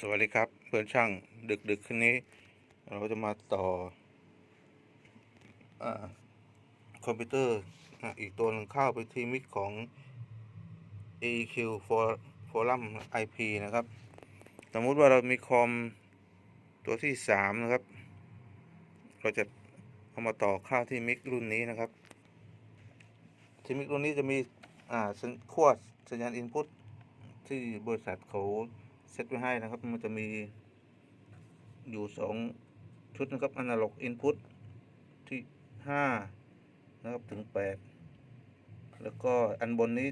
สวัสดีครับเพื่อนช่างดึกดึกๆคืนนี้ เราจะมาต่ออคอมพิวเตอร์อีกตัวหนึงเข้าไปที่มิกของ AEQ Forum IP นะครับ สมมุติว่าเรามีคอมตัวที่สามนะครับ เราจะเอามาต่อเข้าที่มิกรุ่นนี้นะครับ ที่มิกรุ่นนี้จะมีขั้วสัญญาณอินพุตที่บริษัทเขา เซตไว้ให้นะครับ มันจะมีอยู่สองชุดนะครับ Analog Input ที่ห้านะครับถึงแปดแล้วก็อันบนนี้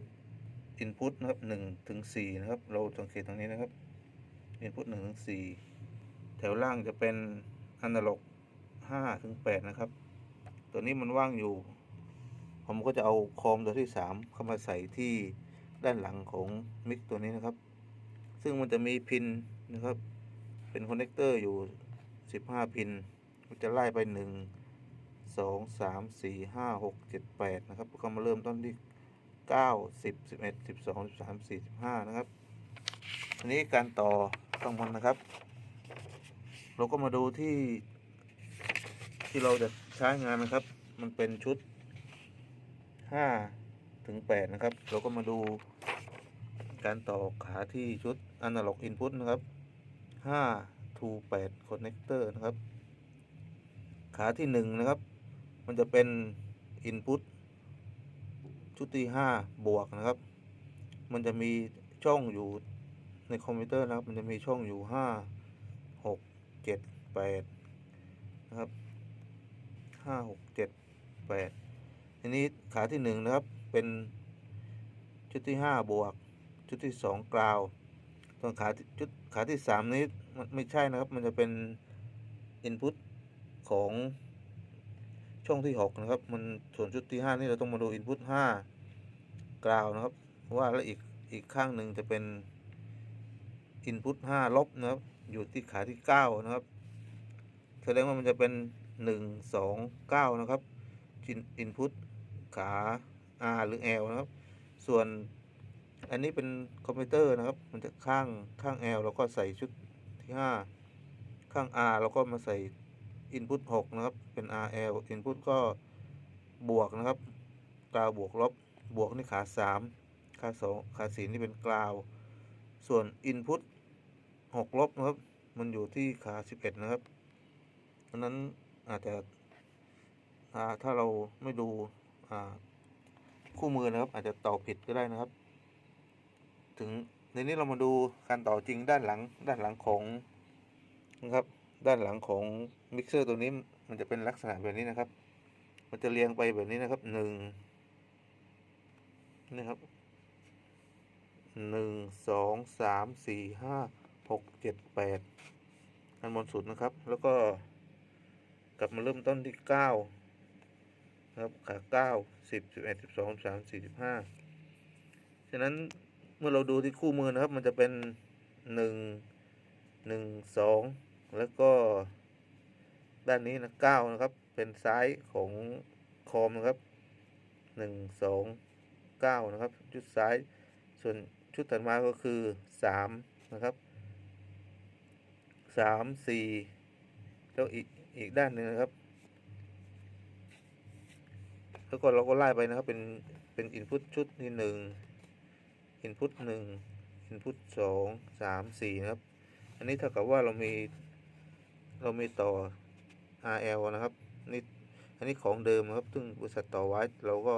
Input นะครับหนึ่งถึงสี่นะครับ เราสังเกตตรงนี้นะครับ Input หนึ่งถึงสี่แถวล่างจะเป็น Analog ห้าถึงแปดนะครับ ตัวนี้มันว่างอยู่ ผมก็จะเอาคอมตัวที่สามเข้ามาใส่ที่ด้านหลังของมิกตัวนี้นะครับ ซึ่งมันจะมีพินนะครับ เป็นคอนเนคเตอร์อยู่ 15 พินมันจะไล่ไป 1 2 3 4 5 6 7 8 นะครับก็มาเริ่มต้นที่ 9 10 11 12 13 14 15 นะครับทีนี้การต่อต้องมันนะครับ เราก็มาดูที่ที่เราจะใช้งานนะครับ มันเป็นชุด5ถึง8นะครับ เราก็มาดู การต่อขาที่ชุด Analog Input นะครับ 5 to 8 Connector นะครับ ขาที่ 1 นะครับ มันจะเป็น Input ชุดที่ 5 บวกนะครับ มันจะมีช่องอยู่ในคอมพิวเตอร์นะครับ มันจะมีช่องอยู่ 5 6 7 8 นะครับ 5 6 7 8ทีนี้ขาที่ 1 นะครับ เป็นชุดที่ 5 บวก ชุดที่2กราว ส่วนขาชุดขาที่3นี้มันไม่ใช่นะครับ มันจะเป็น Input ของช่องที่6นะครับ มันส่วนชุดที่5นี่เราต้องมาดู Input 5กราวนะครับ ว่าแล้วอีกอีกข้างหนึ่งจะเป็น Input 5ลบนะครับ อยู่ที่ขาที่9นะครับแสดงว่ามันจะเป็น1 2 9นะครับ Input ขา R หรือ L นะครับ ส่วน อันนี้เป็นคอมพิวเตอร์นะครับ มันจะข้างข้าง L เราก็ใส่ชุดที่ 5 ข้าง R เราก็มาใส่ Input 6 นะครับ เป็น RL Input ก็บวกนะครับ กราวบวกลบ บวกนี่ขา 3 ขา2ขา4นี่เป็นกราว ส่วน Input 6 ลบนะครับ มันอยู่ที่ขา 11 นะครับเพราะนั้นอาจจะถ้าเราไม่ดูคู่มือนะครับ อาจจะต่อผิดก็ได้นะครับ ถึงในนี้เรามาดูการต่อจริงด้านหลังด้านหลังของนะครับด้านหลังของมิกเซอร์ตัวนี้มันจะเป็นลักษณะแบบนี้นะครับ มันจะเรียงไปแบบนี้นะครับหนึ่งนี่ครับหนึ่งสองสามสี่ห้าหกเจ็ดแปดอันบนสุดนะครับ แล้วก็กลับมาเริ่มต้นที่เก้าครับขาเก้าสิบสิบเอ็ดสิบสองสามสี่สิบห้าฉะนั้น เมื่อเราดูที่คู่มือนะครับ มันจะเป็นหนึ่งหนึ่งสองแล้วก็ ด้านนี้นะเก้านะครับ เป็นซ้ายของคอมนะครับหนึ่งสองเก้านะครับ ชุดซ้าย ส่วนชุดถัดมาก็คือสามนะครับสามสี่แล้วอีกอีกด้านหนึ่งนะครับ แล้วก็เราก็ไล่ไปนะครับ เป็นเป็นอินพุตชุดที่หนึ่ง อินพุตหนึ่งอินพุตสองสามสี่นะครับ อันนี้เท่ากับว่าเรามีเรามีต่อ RL นะครับนี่อันนี้ของเดิมนะครับ ซึ่งบริษัทต่อไว้เราก็